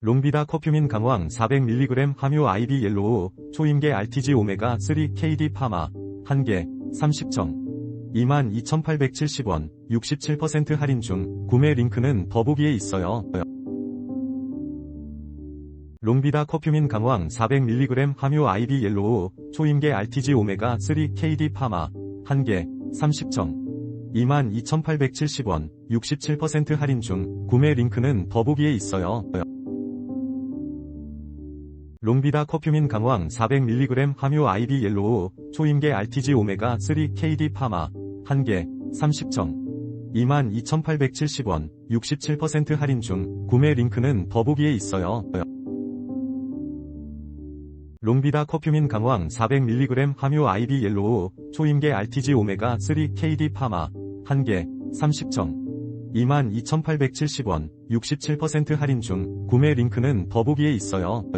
롱비다 커큐민 강황 400mg 함유 아이비 옐로우 초임계 RTG 오메가 3 KD 파마 1개 30정 22,870원 67% 할인 중 구매 링크는 더보기에 있어요. 롱비다 커큐민 강황 400mg 함유 아이비 옐로우 초임계 RTG 오메가 3 KD 파마 1개 30정 22,870원 67% 할인 중 구매 링크는 더보기에 있어요. 롱비다 커큐민 강황 400mg 함유 아이비 옐로우 초임계 RTG 오메가 3 KD 파마 1개 30정 22,870원 67% 할인 중 구매 링크는 더보기에 있어요. 롱비다 커큐민 강황 400mg 함유 아이비 옐로우 초임계 RTG 오메가 3 KD 파마 1개 30정 22,870원 67% 할인 중 구매 링크는 더보기에 있어요.